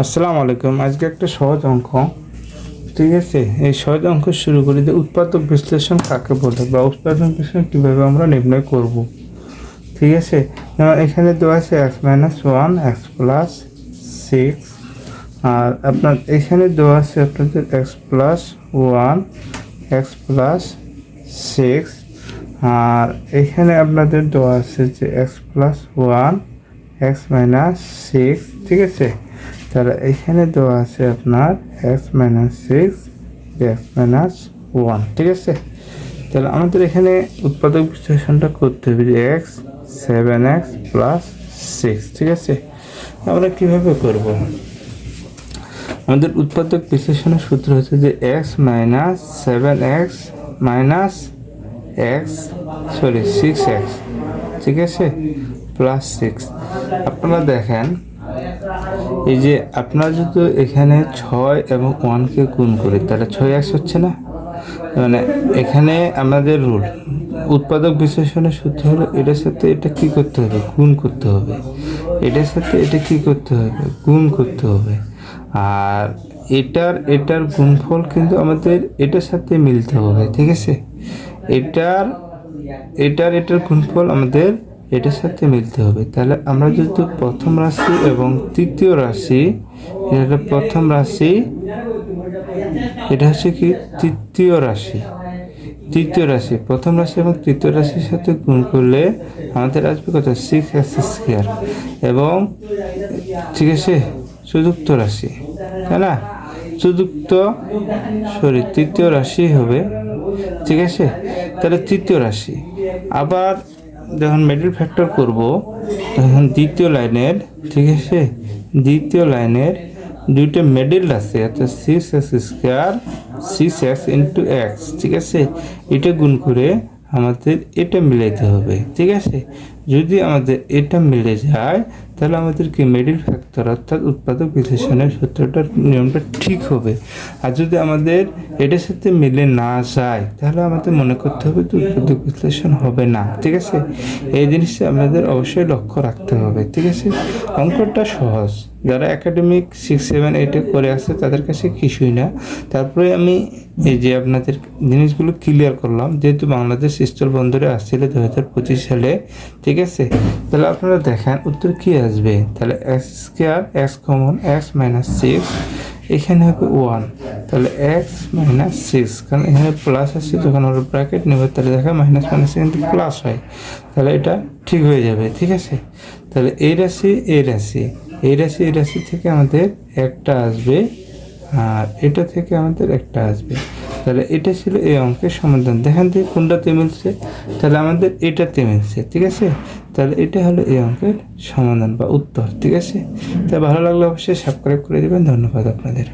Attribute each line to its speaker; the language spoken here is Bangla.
Speaker 1: আসসালামু আলাইকুম। আজকে একটা সহজ অঙ্ক। ঠিক আছে? এই সহজ অঙ্ক শুরু করি যে উৎপাদক বিশ্লেষণ কাকে বলে বা উৎপাদন বিশ্লেষণ কীভাবে আমরা নির্ণয় করব। ঠিক আছে? এখানে দেওয়া আছে x minus one x plus six আর আপনার এখানে দেওয়া আছে আপনাদের x plus one x plus six আর এখানে আপনাদের দেওয়া আছে যে x plus one x minus six ঠিক আছে? তাহলে এখানে দেওয়া আছে আপনার x minus six x minus one ঠিক আছে? তাহলে আমাদের এখানে উৎপাদক বিশ্লেষণটা করতে হবে যে x seven x plus six ঠিক আছে? আমরা কীভাবে করব? আমাদের উৎপাদক বিশ্লেষণের সূত্র হচ্ছে যে x minus seven x minus x sorry six x ঠিক আছে? প্লাস সিক্স আপনারা দেখেন, এই যে আপনারা যদি এখানে ছয় এবং ওয়ানকে গুণ করি, তাহলে ছয় এক্স হচ্ছে না? মানে এখানে আমাদের রুল উৎপাদক বিশ্লেষণের সূত্র হলো, এটার সাথে এটা কি করতে হবে? গুণ করতে হবে। এটার সাথে এটা কি করতে হবে? গুণ করতে হবে। আর এটার এটার গুণফল কিন্তু আমাদের এটার সাথে মিলতে হবে, ঠিক আছে? এটার এটার এটার গুণফল আমাদের এটার সাথে মিলতে হবে। তাহলে আমরা যেহেতু প্রথম রাশি এবং তৃতীয় রাশি এটা প্রথম রাশি, এটা হচ্ছে কি তৃতীয় রাশি। তৃতীয় রাশি, প্রথম রাশি এবং তৃতীয় রাশির সাথে গুণ করলে আমাদের আসবে কত সিক্স এক্স স্কোয়ার এবং ঠিক আছে? সুযুক্ত রাশি, তাই না? সুযুক্ত সরি তৃতীয় রাশি হবে ঠিক আছে? তাহলে তৃতীয় রাশি। আবার যখন মিডল ফ্যাক্টর করব, তখন দ্বিতীয় লাইনের, ঠিক আছে? দ্বিতীয় লাইনের দুইটা মিডল আছে, অর্থাৎ six x square six x into x ঠিক আছে? এটা গুণ করে আমাদের এটা মিলাইতে হবে, ঠিক আছে? যদি আমাদের এটা মিলে যায়, তাহলে আমাদের কি মিডিল ফ্যাক্টর অর্থাৎ উৎপাদক বিশ্লেষণের সূত্রটার নিয়মটা ঠিক হবে। আর যদি আমাদের এটার সাথে মিলে না যায়, তাহলে আমাদের মনে করতে হবে যে উৎপাদক বিশ্লেষণ হবে না, ঠিক আছে? এই জিনিসটা আমাদের অবশ্যই লক্ষ্য রাখতে হবে, ঠিক আছে? অঙ্কটা সহজ। যারা একাডেমিক সিক্স সেভেন এইটে করে আসছে তাদের কাছে কিছুই না। তারপরে আমি এই যে আপনাদের জিনিসগুলো ক্লিয়ার করলাম, যেহেতু বাংলাদেশ স্থল বন্দরে আসছিল দু হাজার পঁচিশ সালে, ঠিক আছে? তাহলে আপনারা দেখেন, উত্তর কী আসবে? তাহলে x square x common x minus six এখানে হবে ওয়ান তাহলে এক্স মাইনাস সিক্স কারণ এখানে প্লাস আসছে, যখন ওর ব্র্যাকেট নেবে, তাহলে দেখা মাইনাস মাইনাসে কিন্তু প্লাস হয়, তাহলে এটা ঠিক হয়ে যাবে, ঠিক আছে? তাহলে এই রাশি এই রাশি এই রাশি এই রাশি থেকে আমাদের একটা আসবে আর এটা থেকে আমাদের একটা আসবে। তাহলে এটা ছিল এই অঙ্কের সমাধান। দেখেন থেকে কোনটাতে মিলছে? তাহলে আমাদের এটাতে মিলছে, ঠিক আছে? তাহলে এটা হলো এই অঙ্কের সমাধান বা উত্তর, ঠিক আছে? তা ভালো লাগলে অবশ্যই সাবস্ক্রাইব করে দেবেন। ধন্যবাদ আপনাদের।